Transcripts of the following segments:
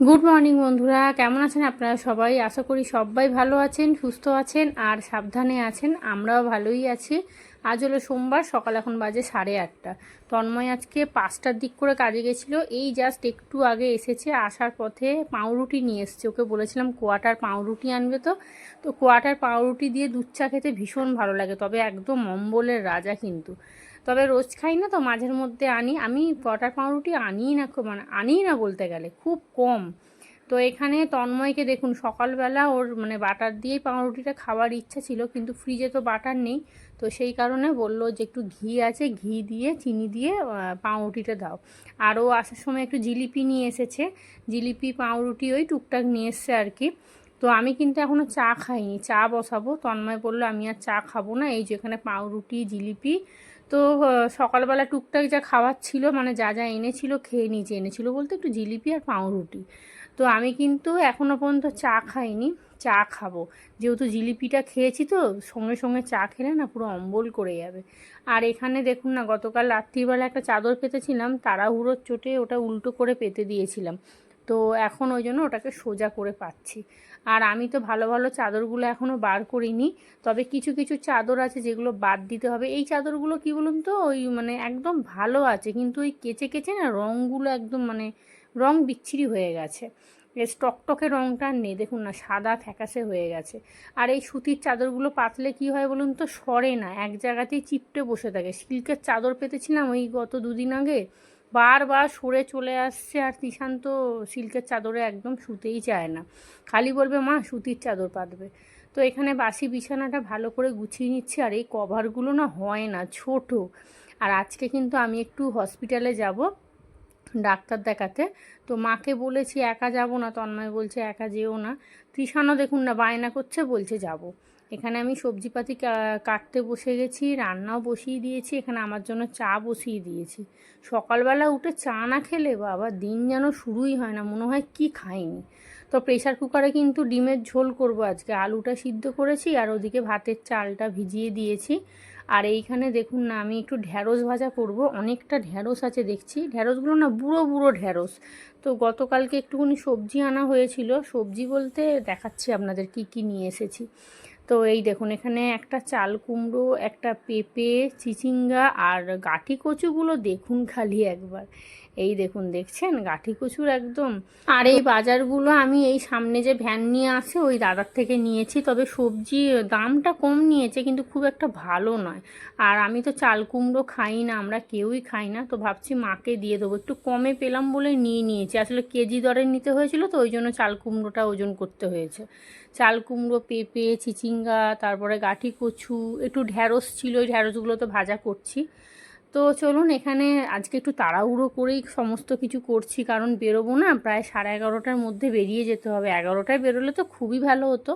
Good morning বন্ধুরা। কেমন আছেন আপনারা সবাই? আশা করি সবাই ভালো আছেন, সুস্থ আছেন আর সাবধানে আছেন। আমরাও ভালোই আছি। আজ হলো সোমবার, সকাল এখন বাজে সাড়ে আটটা। তন্ময় আজকে পাঁচটার দিক করে কাজে গেছিল। এই জাস্ট একটু আগে এসেছে, আসার পথে পাউরুটি নিয়ে এসছে। ওকে বলেছিলাম কোয়াটার পাউরুটি আনবে তো। তো কোয়াটার পাউরুটি দিয়ে দুধ চা খেতে ভীষণ ভালো লাগে, তবে একদম অম্বলের রাজা কিন্তু। তবে রোজ খাই না তো মাঝের মধ্যে আনি। আমি কটার পাউরুটি আনিই না মানে আনিই না বলতে গেলে, খুব কম। তো এখানে তন্ময়কে দেখুন, সকালবেলা ওর মানে বাটার দিয়েই পাউরুটিটা খাওয়ার ইচ্ছা ছিল, কিন্তু ফ্রিজে তো বাটার নেই। তো সেই কারণে বলল যে একটু ঘি আছে, ঘি দিয়ে, চিনি দিয়ে পাউরুটিটা দাও। আরও আসার সময় একটু জিলিপি নিয়ে এসেছে। জিলিপি, পাউরুটি ওই টুকটাক নিয়ে এসছে আর কি। তো আমি কিন্তু এখনও চা খাইনি, চা বসাবো। তন্ময় বলল, আমি আর চা খাব না, এই যে এখানে পাউরুটি, জিলিপি তো সকালবেলা টুকটাক যা খাওয়ার ছিল মানে যা যা এনেছিল খেয়ে নিচে এনেছিল বলতে একটু জিলিপি আর পাউরুটি। তো আমি কিন্তু এখনও পর্যন্ত চা খাইনি, চা খাব। যেহেতু জিলিপিটা খেয়েছি তো, সঙ্গে সঙ্গে চা খেলে না পুরো অম্বল করে যাবে। আর এখানে দেখুন না, গতকাল রাত্রিবেলা একটা চাদর পেতেছিলাম, তাড়াহুড়োর চোটে ওটা উল্টো করে পেতে দিয়েছিলাম। তো এখন ওই জন্য ওটাকে সোজা করে পাচ্ছি। আর আমি তো ভালো ভালো চাদরগুলো এখনও বার করিনি। তবে কিছু কিছু চাদর আছে যেগুলো বাদ দিতে হবে। এই চাদরগুলো কি বলুন তো? ওই মানে একদম ভালো আছে, কিন্তু ওই কেচে কেচে না রঙগুলো একদম মানে রং বিচ্ছিরি হয়ে গেছে। স্টকটকে রঙটা নেই, দেখুন না, সাদা ফ্যাকাশে হয়ে গেছে। আর এই সুতির চাদরগুলো পাতলে কি হয় বলুন তো? সরে না, এক জায়গাতেই চিপটে বসে থাকে। সিল্কের চাদর পেতেছিলাম ওই গত দুদিন আগে বারবার সরে চলে আসছে আর তিশান তো সিল্কের চাদরে একদম শুতেই চায় না। খালি বলবে, মা, সুতির চাদর পাতবে। তো এখানে বাসি বিছানাটা ভালো করে গুছিয়ে নিচ্ছি আর এই কভারগুলো না হয় না, ছোট। আর আজকে কিন্তু আমি একটু হসপিটালে যাব ডাক্তার দেখাতে। তো মাকে বলেছি, একা যাব না। তন্ময় বলছে, একা যেও না। তৃষানও দেখুন না, বায়না করছে, বলছে, যাব। এখানে আমি সবজিপাতি কাটতে বসে গেছি, রান্নাও বসিয়ে দিয়েছি, এখানে আমার জন্য চা বসিয়ে দিয়েছি। সকালবেলা উঠে চা না খেলে বাবা, দিন যেন শুরুই হয় না, মনে হয় কি খাইনি। তো প্রেশার কুকারে কিন্তু ডিমের ঝোল করব আজকে। আলুটা সিদ্ধ করেছি আর ওদিকে ভাতের চালটা ভিজিয়ে দিয়েছি। আর এইখানে দেখুন না, আমি একটু ঢ্যাঁড়স ভাজা করব। অনেকটা ঢ্যাঁড়স আছে, দেখছি। ঢ্যাঁড়সগুলো না বুড়ো বুড়ো ঢ্যাঁড়স তো গতকালকে একটুখানি সবজি আনা হয়েছিল। সবজি বলতে দেখাচ্ছি আপনাদের কি কি নিয়ে এসেছি। তো এই দেখুন, এখানে একটা চাল কুমড়ো, একটা পেঁপে, চিচিঙ্গা আর গাঠি কচুগুলো দেখুন খালি একবার। এই দেখুন, দেখছেন? গাঠি কচুর একদম। আর এই বাজারগুলো আমি এই সামনে যে ভ্যান নিয়ে আসে ওই দাদার থেকে নিয়েছি। তবে সবজি দামটা কম নিয়েছে, কিন্তু খুব একটা ভালো নয়। আর আমি তো চাল কুমড়ো খাই না, আমরা কেউই খাই না। তো ভাবছি মাকে দিয়ে দেবো। একটু কমে পেলাম বলে নিয়ে নিয়েছি। আসলে কেজি দরে নিতে হয়েছিল, তো ওই জন্য চাল কুমড়োটা ওজন করতে হয়েছে। চাল কুমড়ো, পেঁপে, চিচিঙ্গা, তারপরে গাঠি কচু, একটু ঢ্যাঁড়স ছিল, ওই ঢ্যাঁড়সগুলো তো ভাজা করছি। তো চলুন এখানে আজকে একটু তাড়াহুড়ো করেই সমস্ত কিছু করছি, কারণ বেরোবো না, প্রায় সাড়ে এগারোটার মধ্যে বেরিয়ে যেতে হবে। এগারোটায় বেরোলে তো খুবই ভালো হতো,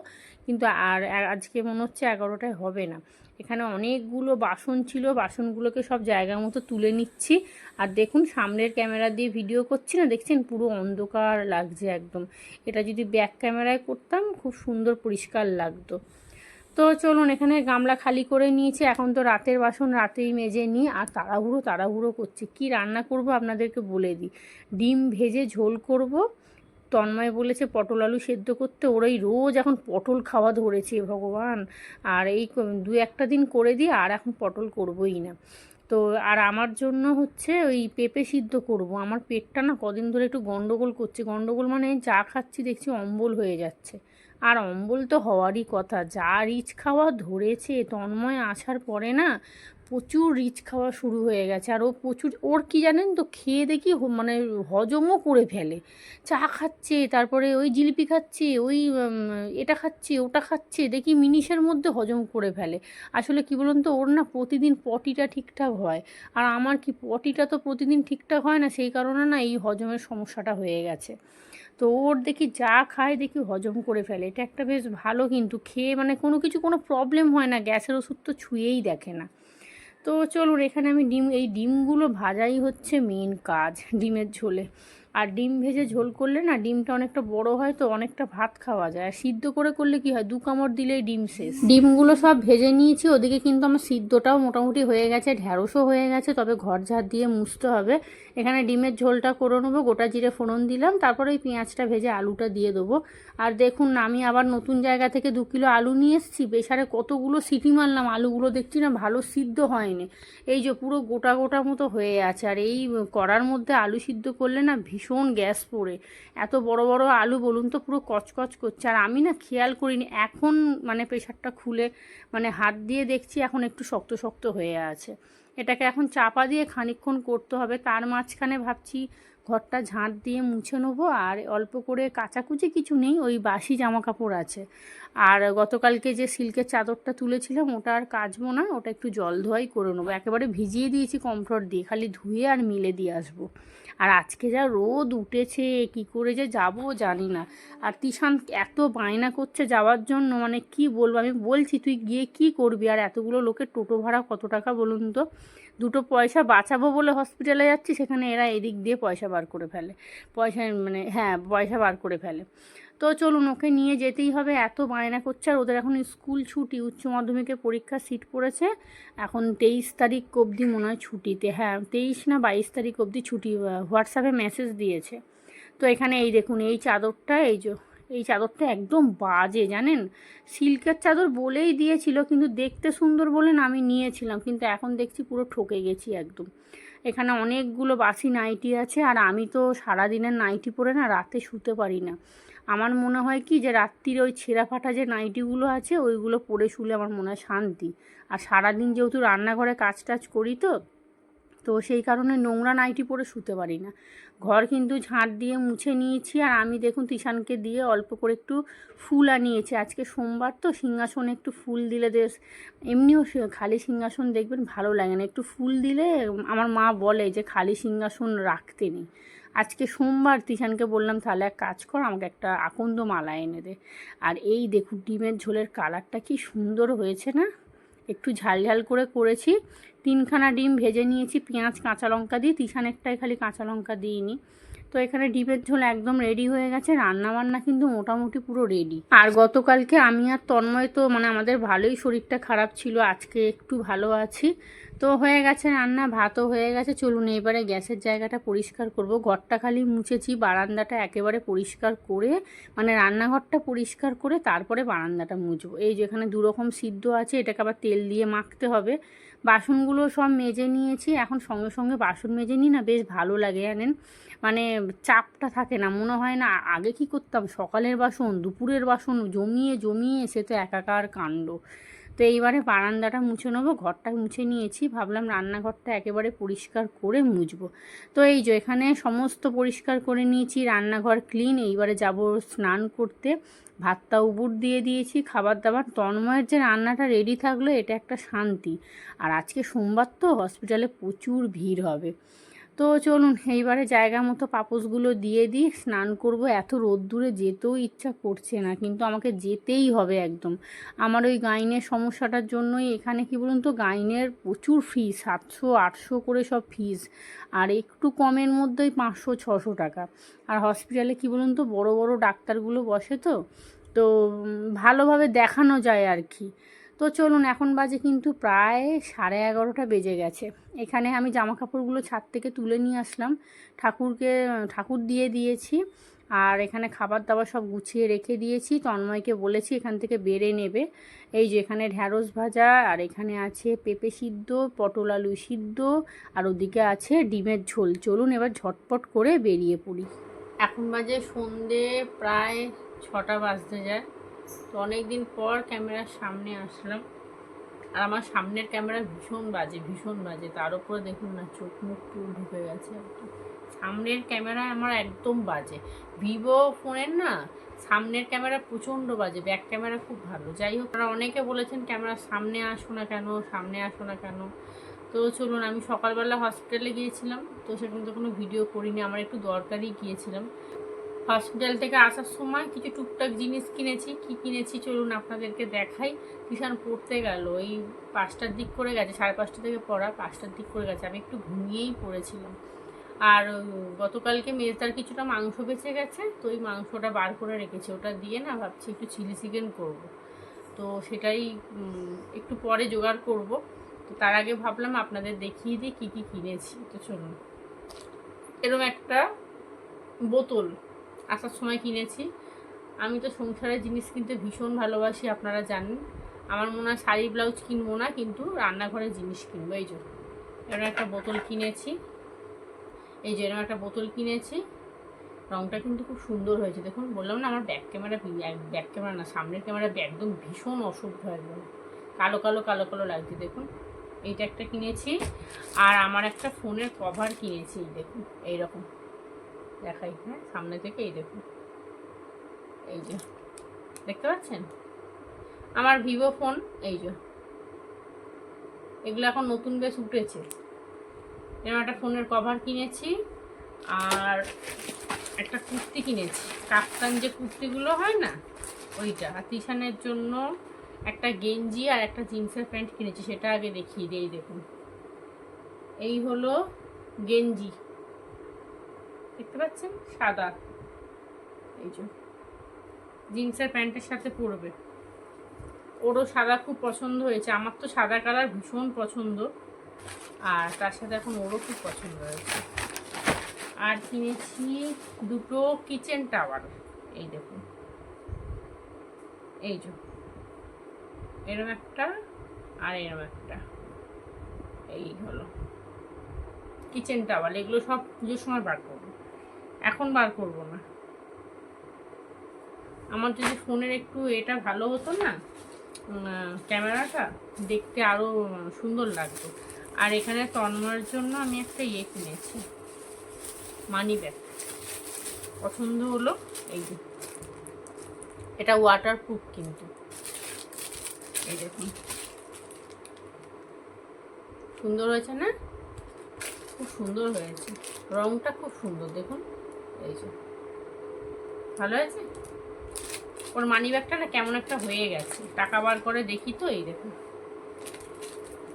কিন্তু আর আজকে মনে হচ্ছে এগারোটায় হবে না। এখানে অনেকগুলো বাসন ছিল। বাসনগুলোকে সব জায়গা মতো তুলে নিচ্ছি। আর দেখুন, সামনের ক্যামেরা দিয়ে ভিডিও করছি না? দেখছেন? পুরো অন্ধকার লাগছে একদম। এটা যদি ব্যাক ক্যামেরায় করতাম, খুব সুন্দর পরিষ্কার লাগতো। তো চলুন, এখানে গামলা খালি করে নিয়েছি। এখন তো রাতের বাসন রাতেই মেজে নিই। আর তাড়াহুড়ো তাড়াহুড়ো করছি। কি রান্না করব আপনাদেরকে বলে দিই। ডিম ভেজে ঝোল করব। তন্ময় বলেছে, পটল আলু সেদ্ধ করতে ওরাই রোজ এখন পটল খাওয়া ধরেছে ভগবান। আর এই দু একটা দিন করে দিয়ে আর এখন পটল করবই না। তো আর আমার জন্য হচ্ছে ওই পেঁপে সিদ্ধ করব। আমার পেটটা না কদিন ধরে একটু গন্ডগোল করছে। গন্ডগোল মানে যা খাচ্ছি দেখছি অম্বল হয়ে যাচ্ছে। আর অম্বল তো হওয়ারই কথা। যা রিচ খাওয়া ধরেছে তন্ময় আসার পরে না প্রচুর রিচ খাওয়া শুরু হয়ে গেছে। আর ও প্রচুর, ওর কি জানেন তো, খেয়ে দেখি মানে হজমও করে ফেলে। চা খাচ্ছে, তারপরে ওই জিলিপি খাচ্ছে, ওই এটা খাচ্ছে, ওটা খাচ্ছে, দেখি মিনিশের মধ্যে হজম করে ফেলে। আসলে কি বলুন তো, ওর না প্রতিদিন পটিটা ঠিকঠাক হয়। আর আমার কি পটিটা তো প্রতিদিন ঠিকঠাক হয় না, সেই কারণে না এই হজমের সমস্যাটা হয়ে গেছে। তো ওর দেখি যা খায় দেখি হজম করে ফেলে। এটা একটা বেশ ভালো কিন্তু, খেয়ে মানে কোনো কিছু, কোনো প্রবলেম হয় না। গ্যাসের ওষুধ তো ছুঁয়েই দেখে না। তো চলুন এখানে আমি ডিম এই ডিমগুলো ভাজাই হচ্ছে মেন কাজ ডিমের ঝোলে। আর ডিম ভেজে ঝোল করলে না ডিমটা অনেকটা বড় হয় তো অনেকটা ভাত খাওয়া যায়। আর সিদ্ধ করে করলে কি হয়? দু কামড় দিলেই ডিম শেষ। ডিমগুলো সব ভেজে নিয়েছি, ওদিকে কিন্তু আমার সিদ্ধটাও মোটামুটি হয়ে গেছে, ঢ্যাঁড়সও হয়ে গেছে, তবে ঘর ঝাড় দিয়ে মুছতে হবে। এখানে ডিমের ঝোলটা করে নেব, গোটা জিরে ফোড়ন দিলাম, তারপরে ওই পেঁয়াজটা ভেজে আলুটা দিয়ে দেবো। আর দেখুন আমি আবার নতুন জায়গা থেকে দু কিলো আলু নিয়ে এসেছি বেসারে কতগুলো সিটি মারলাম, আলুগুলো দেখছি না ভালো সিদ্ধ হয়নি। এই যে পুরো গোটা গোটা মতো হয়ে আছে, আর এই কড়ার মধ্যে আলু সিদ্ধ করলে না ভীষণ গ্যাস পড়ে। এত বড় বড় আলু বলুন তো, পুরো কচকচ করছে। আর আমি না খেয়াল করিনি, এখন মানে প্রেশারটা খুলে মানে হাত দিয়ে দেখছি এখন একটু শক্ত শক্ত হয়ে আছে। এটাকে এখন চাপা দিয়ে খানিকক্ষণ করতে হবে, তার মাঝখানে ভাবছি ঘরটা ঝাঁট দিয়ে মুছে নেব আর অল্প করে কাচাকুচি কিছু নেই, ওই বাসি জামা কাপড় আছে। আর গতকালকে যে সিল্কের চাদরটা তুলেছিলাম, ওটা আর কাচবো না, ওটা একটু জল ধোয়াই করে নেব। একেবারে ভিজিয়ে দিয়েছি কমফর্ট দিয়ে, খালি ধুয়ে আর মিলে দিয়ে আসব। আর আজকে যা রোদ উঠেছে, কি করে যে যাব জানি না। আর তিশান এত বায়না করছে যাওয়ার জন্য মানে কি বলব? আমি বলছি, তুই গিয়ে কি করবি? আর এতগুলো লোকের টোটো ভাড়া কত টাকা বলুন তো? দুটো পয়সা বাঁচাবো বলে হসপিটালে যাচ্ছি, সেখানে এরা এদিক দিয়ে পয়সা বার করে ফেলে। পয়সা মানে হ্যাঁ পয়সা বার করে ফেলে। তো চলুন, ওকে নিয়ে যেতেই হবে। এত বায়না করছে আর ওদের এখন স্কুল ছুটি, উচ্চ মাধ্যমিকের পরীক্ষা সিট পড়েছে। এখন তেইশ তারিখ অবধি মনে হয় ছুটিতে হ্যাঁ তেইশ না বাইশ তারিখ অবধি ছুটি হোয়াটসঅ্যাপে মেসেজ দিয়েছে। তো এখানে এই দেখুন, এই চাদরটা, এই যে, এই চাদরটা একদম বাজে, জানেন? সিল্কের চাদর বলেই দিয়েছিল, কিন্তু দেখতে সুন্দর বলে না আমি নিয়েছিলাম, কিন্তু এখন দেখছি পুরো ঠকে গেছি একদম। এখানে অনেকগুলো বাসি নাইটি আছে আর আমি তো সারাদিনের নাইটি পরে না রাতে শুতে পারি না। আমার মনে হয় কি যে রাত্রির ওই ছেঁড়া ফাটা যে নাইটিগুলো আছে ওইগুলো পরে শুলে আমার মনে হয় শান্তি। আর সারাদিন যেহেতু রান্নাঘরে কাজ টাজ করি তো তো সেই কারণে নোংরা নাইটি পরে শুতে পারি না। ঘর কিন্তু ঝাঁট দিয়ে মুছে নিয়েছি আর আমি দেখুন তিশানকে দিয়ে অল্প করে একটু ফুল আনিয়েছি। আজকে সোমবার তো সিংহাসনে একটু ফুল দিলে বেশ এমনিও খালি সিংহাসন দেখবেন ভালো লাগে না। একটু ফুল দিলে আমার মা বলে যে খালি সিংহাসন রাখতে নেই। আজকে সোমবার তিশানকে বললাম, তাহলে এক কাজ কর, আমাকে একটা আকন্দ মালা এনে দে। আর এই দেখুন, ডিমের ঝোলের কালারটা কি সুন্দর হয়েছে না? একটু ঝাল ঝাল করে করেছি। তিনখানা ডিম ভেজে নিয়েছি, পেঁয়াজ, কাঁচা লঙ্কা দিয়ে। তিসানেরটাই খালি কাঁচা লঙ্কা দিইনি। তো এখানে ডিমের ঝোল একদম রেডি হয়ে গেছে। রান্না বান্না কিন্তু মোটামুটি পুরো রেডি আর গতকালকে আমি আর তন্ময় তো মানে আমাদের ভালোই শরীরটা খারাপ ছিল। আজকে একটু ভালো আছি। তো হয়ে গেছে, রান্না ভাতও হয়ে গেছে। চলুন এবারে গ্যাসের জায়গাটা পরিষ্কার করব। ঘরটা খালি মুছেছি, বারান্দাটা একেবারে পরিষ্কার করে মানে রান্নাঘরটা পরিষ্কার করে তারপরে বারান্দাটা মুছবো। এই যেখানে দুরকম সিদ্ধ আছে, এটাকে আবার তেল দিয়ে মাখতে হবে। বাসনগুলো সব মেজে নিয়েছি, এখন সঙ্গে সঙ্গে বাসন মেজে নিই না, বেশ ভালো লাগে, জানেন? মানে চাপটা থাকে না, মনে হয় না আগে কি করতাম? সকালের বাসন, দুপুরের বাসন, জমিয়ে জমিয়ে, সে তো একাকার কাণ্ড। তো এইবারে বারান্দাটা মুছে নেব, ঘরটা মুছে নিয়েছি। ভাবলাম রান্নাঘরটা একেবারে পরিষ্কার করে মুছবো। তো এই যে এখানে সমস্ত পরিষ্কার করে নিয়েছি, রান্নাঘর ক্লিন এইবারে যাব স্নান করতে। ভাতটা উবুর দিয়ে দিয়েছি খাবার দাবার তন্ময়ের যে রান্নাটা রেডি থাকল, এটা একটা শান্তি। আর আজকে সোমবার তো হসপিটালে প্রচুর ভিড় হবে। তো চলুন, এইবারে জায়গা মতো পাপোশগুলো দিয়ে দিই। স্নান করব, এত রোদ্দুরে যেতেও ইচ্ছা করছে না, কিন্তু আমাকে যেতেই হবে একদম। আমার ওই গাইনের সমস্যাটার জন্যই এখানে কি বলুন তো, গাইনের প্রচুর ফিস সাতশো, আটশো করে সব ফিস আর একটু কমের মধ্যেই পাঁচশো, ছশো টাকা। আর হসপিটালে কি বলুন তো, বড় বড় ডাক্তারগুলো বসে তো তো ভালোভাবে দেখানো যায় আর কি। তো চলুন, এখন বাজে কিন্তু প্রায় সাড়ে এগারোটা বেজে গেছে। এখানে আমি জামা কাপড়গুলো ছাদ থেকে তুলে নিয়ে আসলাম। ঠাকুরকে, ঠাকুর দিয়ে দিয়েছি আর এখানে খাবার দাবার সব গুছিয়ে রেখে দিয়েছি। তন্ময়কে বলেছি এখান থেকে বেড়ে নেবে। এই যে এখানে ঢ্যাঁড়স ভাজা আর এখানে আছে পেঁপে সিদ্ধ, পটল আলু সিদ্ধ আর ওদিকে আছে ডিমের ঝোল। চলুন এবার ঝটপট করে বেরিয়ে পড়ি। এখন বাজে সন্ধে প্রায় ছটা বাজতে যায়। তো অনেক দিন পর ক্যামেরার সামনে আসলাম। আর আমার সামনের ক্যামেরা ভীষণ বাজে ভীষণ বাজে। তার উপরে দেখুন না, চোখ মুখ পুরো ঢুকে গেছে সামনের ক্যামেরা আমার একদম বাজে। ভিভো ফোনের না, সামনের ক্যামেরা প্রচণ্ড বাজে। ব্যাক ক্যামেরা খুব ভালো। যাই হোক, তারা অনেকে বলেছেন ক্যামেরা সামনে আসো না কেন, সামনে আসো না কেন। তো চলুন, আমি সকালবেলা হসপিটালে গিয়েছিলাম। তো সেখানে তো কোনো ভিডিও করিনি। আমার একটু দরকারই গিয়েছিলাম। হসপিটাল থেকে আসার সময় কিছু টুকটাক জিনিস কিনেছি। কি কিনেছি চলুন আপনাদেরকে দেখাই। কিষান পড়তে গেল। এই পাঁচটার দিক করে গেছে, সাড়ে পাঁচটা থেকে পড়া, পাঁচটার দিক করে গেছে। আমি একটু ঘুমিয়েই পড়েছিলাম। আর গতকালকে মেজদার কিছুটা মাংস বেঁচে গেছে, তো ওই মাংসটা বার করে রেখেছি। ওটা দিয়ে না ভাবছি একটু চিলি চিকেন করব। তো সেটাই একটু পরে জোগাড় করব। তো তার আগে ভাবলাম আপনাদের দেখিয়ে দিই কী কী কিনেছি। তো চলুন। এরকম একটা বোতল। আসার সময় কিনেছি। আমি তো সংসারের জিনিস কিনতে ভীষণ ভালোবাসি, আপনারা জানেন। আমার মনে হয় শাড়ি, ব্লাউজ কিনবো না, কিন্তু রান্নাঘরের জিনিস কিনবো, এই জন্য। এরকম একটা বোতল কিনেছি। এই যে এরকম একটা বোতল কিনেছি। রংটা কিন্তু খুব সুন্দর হয়েছে। দেখুন, বললাম না, আমার ব্যাক ক্যামেরা ব্যাক ক্যামেরা না, সামনের ক্যামেরা একদম ভীষণ অশুদ্ধ একদম কালো কালো কালো কালো লাগছে, দেখুন। এইটা একটা কিনেছি। আর আমার একটা ফোনের কভার কিনেছি, দেখুন, এইরকম। দেখাই হ্যাঁ সামনে থেকে এই দেখুন। এই যে, দেখতে পাচ্ছেন? আমার ভিভো ফোন, এই যে। এগুলো এখন নতুন বেশ উঠেছে। এরকম একটা ফোনের কভার কিনেছি, আর একটা কুর্তি কিনেছি। কাপ্তান যে কুর্তিগুলো হয় না, ওইটা। তিশানের জন্য একটা গেঞ্জি আর একটা জিন্সের প্যান্ট কিনেছি, সেটা আগে দেখিয়ে দিই দেখুন। এই হলো গেঞ্জি। দেখতে পাচ্ছেন? সাদা। এই যে। জিন্সের প্যান্টের সাথে পরবে। ওরও সাদা খুব পছন্দ হয়েছে। আমার তো সাদা কালার ভীষণ পছন্দ। আর তার সাথে এখন ওরও খুব পছন্দ হয়েছে। আর কিনেছি দুটো কিচেন টাওয়ার। এই দেখুন। এই যে। এরম একটা আর এরম একটা। এই হলো। কিচেন টাওয়াল এগুলো সব পুজোর সময় বার করব। এখন বার করব না। আমার যদি ফোনের একটু এটা ভালো হতো না ক্যামেরাটা দেখতে আরও সুন্দর লাগতো। আর এখানে তন্ময়ের জন্য আমি একটা ইয়ে কিনেছি মানি ব্যাগ পছন্দ হলো এই যে, এটা ওয়াটার প্রুফ কিন্তু। এই দেখুন। সুন্দর হয়েছে না? খুব সুন্দর হয়েছে। রংটা খুব সুন্দর, দেখুন। ভালো হয়েছে? ওর মানি ব্যাগটা না কেমন একটা হয়ে গেছে। টাকা বার করে দেখি তো, এই দেখুন।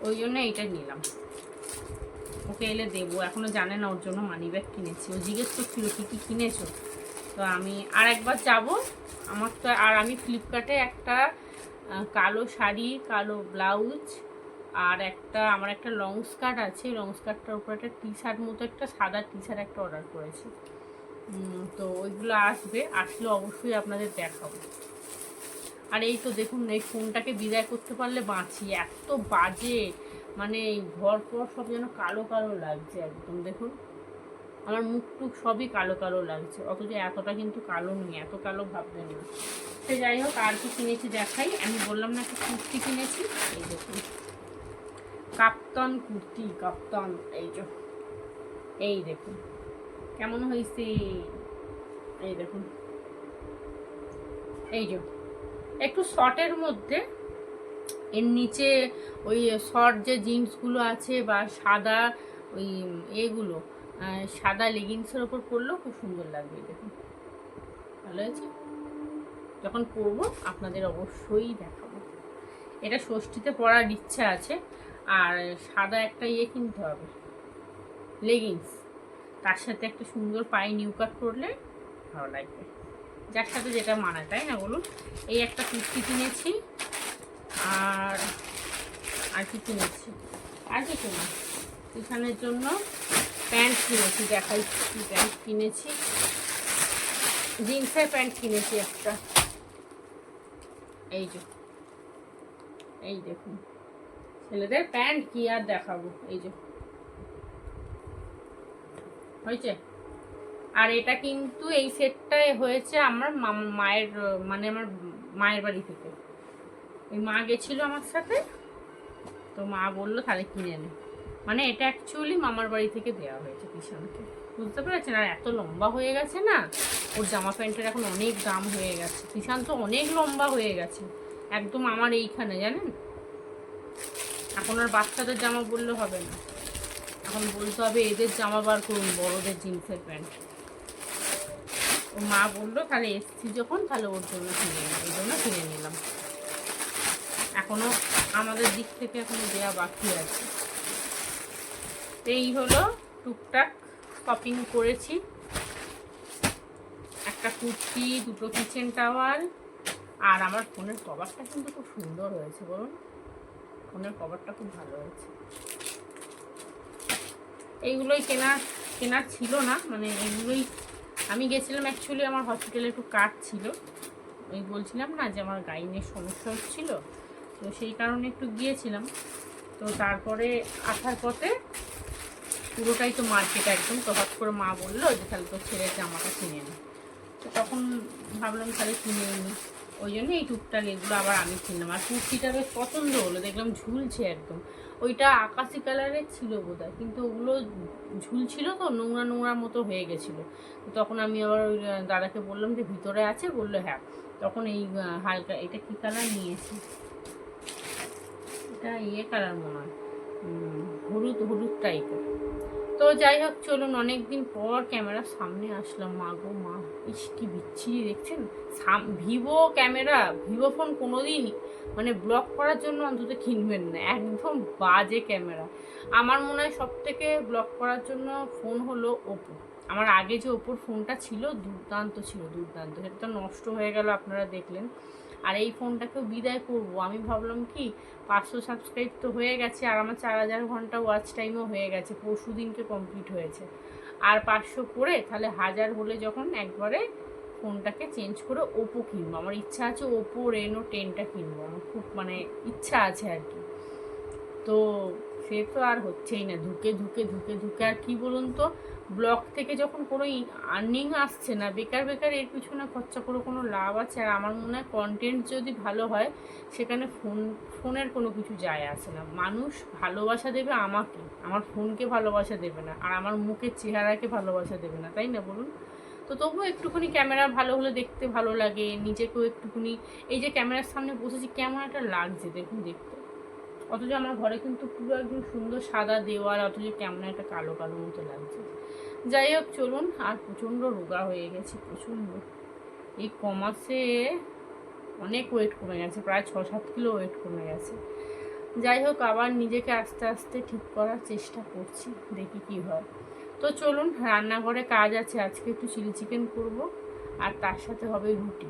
ওই জন্য এইটা নিলাম। ওকে এলে দেবো। এখনও জানে না ওর জন্য মানি ব্যাগ কিনেছি। ও জিজ্ঞেস করছিল, কী কী কিনেছো? তো আমি আর একবার যাব। আমার তো আর আমি ফ্লিপকার্টে একটা কালো শাড়ি, কালো ব্লাউজ আর একটা, আমার একটা লং স্কার্ট আছে। লং স্কার্টটার উপর একটা টি শার্ট মতো একটা সাদা টি শার্ট একটা অর্ডার করেছি। তো ওইগুলো আসবে, আসলে অবশ্যই আপনাদের দেখাবো। আর এই তো দেখুন, এই ফোনটাকে বিদায় করতে পারলে বাঁচি, এত বাজে মানে ঘর পর সব যেন কালো কালো লাগছে একদম, দেখুন। আমার মুখ টুক সবই কালো কালো লাগছে, অথচ এতটা কিন্তু কালো নেই, এত কালো ভাববেন না। সে যাই হোক, আর কি কিনেছি দেখাই, আমি বললাম না একটা কুর্তি কিনেছি, এই দেখুন। কাপ্তান কুর্তি, কাপ্তান, এই যে, এই দেখুন। কেমন হয়েছে এই দেখুন এই যে একটু শর্টের মধ্যে এর নিচে ওই শর্ট যে জিন্সগুলো আছে বা সাদা ওই এগুলো সাদা লেগিংসের ওপর পরলেও খুব সুন্দর লাগবে দেখুন। ভালো আছে যখন পরবো, আপনাদের অবশ্যই দেখাবো। এটা ষষ্ঠীতে পরার ইচ্ছা আছে, আর সাদা একটা ইয়ে কিনতে হবে। লেগিংস তার সাথে একটা সুন্দর পায়ে নিউ কাট করলে ভালো লাগবে। যার সাথে যেটা মানায়, তাই না বলুন? এই একটা কুর্তি কিনেছি আর আর কি কিনেছি? আর কি না টিউশনের জন্য প্যান্ট কিনেছি, দেখাই কি প্যান্ট কিনেছি। জিন্সের প্যান্ট কিনেছি একটা। এই যে, এই দেখুন। ছেলেদের প্যান্ট কি আর দেখাবো? এই যে। হয়েছে? আর এটা কিন্তু এই সেটটাই হয়েছে আমার মায়ের মানে আমার মায়ের বাড়ি থেকে। ওই মা গেছিল আমার সাথে, তো মা বলল, তাহলে কিনে নে। মানে এটা অ্যাকচুয়ালি মামার বাড়ি থেকে দেওয়া হয়েছে কিষানকে বুঝতে পেরেছেন? আর এত লম্বা হয়ে গেছে না, ওর জামা প্যান্টের এখন অনেক দাম হয়ে গেছে। কিষান তো অনেক লম্বা হয়ে গেছে, একদম আমার এইখানে, জানেন? এখন আর বাচ্চাদের জামা বললে হবে না। এখন বলতে হবে এদের জামা বার করুন, বড়দের জিন্সের প্যান্ট। ও মা বলল, তাহলে এসছি যখন, তাহলে ওর জন্য কিনে ওই জন্য কিনে নিলাম। এখনও আমাদের দিক থেকে এখনও দেওয়া বাকি আছে। এই হলো টুকটাক শপিং করেছি। একটা কুর্তি, দুটো কিচেন টাওয়াল আর আমার ফোনের কভারটা কিন্তু খুব সুন্দর হয়েছে, বলুন। ফোনের কভারটা খুব ভালো হয়েছে। এইগুলোই কেনা, কেনার ছিল না মানে এগুলোই আমি গেছিলাম অ্যাকচুয়ালি আমার হসপিটালে একটু কাজ ছিল। ওই বলছিলাম না যে আমার গাইনের সমস্যা হচ্ছিল, তো সেই কারণে একটু গিয়েছিলাম। তো তারপরে আসার পথে পুরোটাই তো মার্কেট একদম তো হট করে মা বলল যে তাহলে তোর ছেলের জামাটা কিনে নি। তো তখন ভাবলাম তাহলে কিনে নিই। ওই জন্য এই টুকটাক এগুলো আবার আমি কিনলাম। আর কুর্তিটা বেশ পছন্দ হলো, দেখলাম ঝুলছে একদম। ওইটা আকাশি কালারের ছিল বোধহয়, কিন্তু ওগুলো ঝুলছিল তো, নোংরা নোংরা মতো হয়ে গেছিল। তখন আমি আবার ওই দাদাকে বললাম যে, ভিতরে আছে? বলল হ্যাঁ। তখন এই হালকা, এটা কী কালার নিয়েছি? এটা ইয়ে কালার মনে হয় হলুদ হলুদ টাইপের তো যাই হোক, চলুন, অনেকদিন পর ক্যামেরার সামনে আসলাম। মা গো মা, ইস, কি বিচ্ছিরি দেখছেন? ভিভো ক্যামেরা, ভিভো ফোন কোনোদিন মানে ব্লক করার জন্য অন্তত কিনবেন না। একদম বাজে ক্যামেরা। আমার মনে হয় সব থেকে ব্লক করার জন্য ফোন হলো ওপো। আমার আগে যে ওপোর ফোনটা ছিল, দুর্দান্ত ছিল, দুর্দান্ত। সেটা তো নষ্ট হয়ে গেল, আপনারা দেখলেন। আর এই ফোনটাকেও বিদায় করব। আমি ভাবলাম কি, পাঁচশো সাবস্ক্রাইব তো হয়ে গেছে, আর আমার চার হাজার ঘণ্টা ওয়াচ টাইমও হয়ে গেছে, পরশু দিনকে কমপ্লিট হয়েছে। আর পাঁচশো করে, তাহলে হাজার হলে যখন একবারে ফোনটাকে চেঞ্জ করে ওপো কিনবো। আমার ইচ্ছা আছে ওপো রেনো টেনটা কিনবো। আমার খুব মানে ইচ্ছা আছে আর কি। তো সে তো আর হচ্ছেই না। ধুকে ধুকে ধুকে ধুকে, আর কি বলুন তো? ব্লগ থেকে যখন কোনো আর্নিং আসছে না, বেকার বেকার এর পিছনে খরচা করে কোনো লাভ আছে? আর আমার মনে হয় কন্টেন্ট যদি ভালো হয়, সেখানে ফোন ফোনের কোনো কিছু যায় আসে না। মানুষ ভালোবাসা দেবে আমাকে, আমার ফোনকে ভালোবাসা দেবে না, আর আমার মুখের চেহারাকে ভালোবাসা দেবে না, তাই না বলুন? তো তবুও একটুখানি ক্যামেরা ভালো হলে দেখতে ভালো লাগে, নিজেকেও একটুখানি, এই যে ক্যামেরার সামনে বসেছি, কেমন একটা লাগছে দেখুন দেখতে। অথচ আমার ঘরে কিন্তু পুরো একদম সুন্দর সাদা দেওয়াল, অথচ কেমন একটা কালো কালো মতো লাগছে। যাই হোক, চলুন, আর প্রচণ্ড রোগা হয়ে গেছে, প্রচণ্ড। এই কমাসে অনেক ওয়েট কমে গেছে, প্রায় ছ সাত কিলো ওয়েট কমে গেছে। যাই হোক, আবার নিজেকে আস্তে আস্তে ঠিক করার চেষ্টা করছি, দেখি কি হয়। তো চলুন, রান্নাঘরে কাজ আছে, আজকে একটু চিলি চিকেন করব, আর তার সাথে হবে রুটি।